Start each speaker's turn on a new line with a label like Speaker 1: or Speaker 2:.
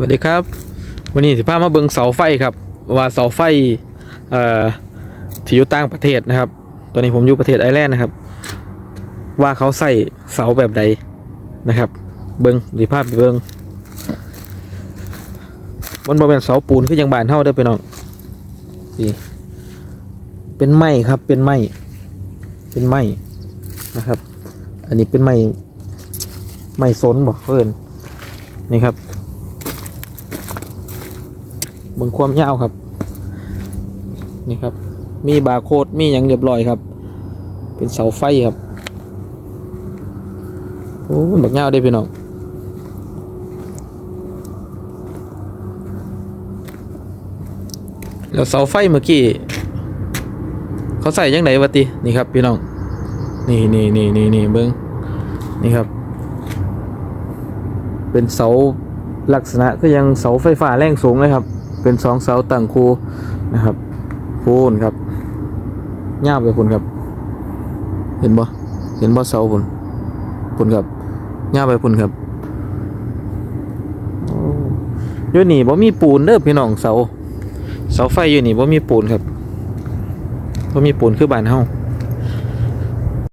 Speaker 1: วัสดีครับ วันนี้สิพามาเบิงเสาไฟครับ ว่าเสาไฟเอ่อที่อยู่ต่างประเทศนะครับ ตอนนี้ผมอยู่ประเทศไอร์แลนด์นะครับ ว่าเขาใส่เสาแบบใดนะครับ เบิงสิภาพไปเบิงมันบ่เป็นเสาปูนคือยังบานเท่าเด้ไปน้องนี่เป็นไม้ครับเป็นไม้เป็นไม้นะครับ อันนี้เป็นไม้ไม้สนบอกเพื่อนนี่ครับ เบิ่งความยาวครับ นี่ครับ มีบาร์โค้ดมีอย่างเรียบร้อยครับ เป็นเสาไฟครับโอ้มันบักยาวได้พี่น้องแล้วเสาไฟเมื่อกี้เขาใส่ยังไงวะตินี่ครับพี่น้อง นี่นี่นี่นี่นี่เบิ้งนี่ครับ เป็นเสา ลักษณะก็ยังเสาไฟฟ้าแรงสูงเลยครับ เป็นสองเสาตั้งคูนะครับคูนครับย่ามไปคุณครับ เห็นบ่เห็นบ่เสาคุณคุณครับยามไปคุณครับโอ้อยู่นี่บ่มีปูนเด้อพี่น้องเสา เสาไฟอยู่นี่บ่มีปูนครับบ่มีปูนคือบ้านเฮา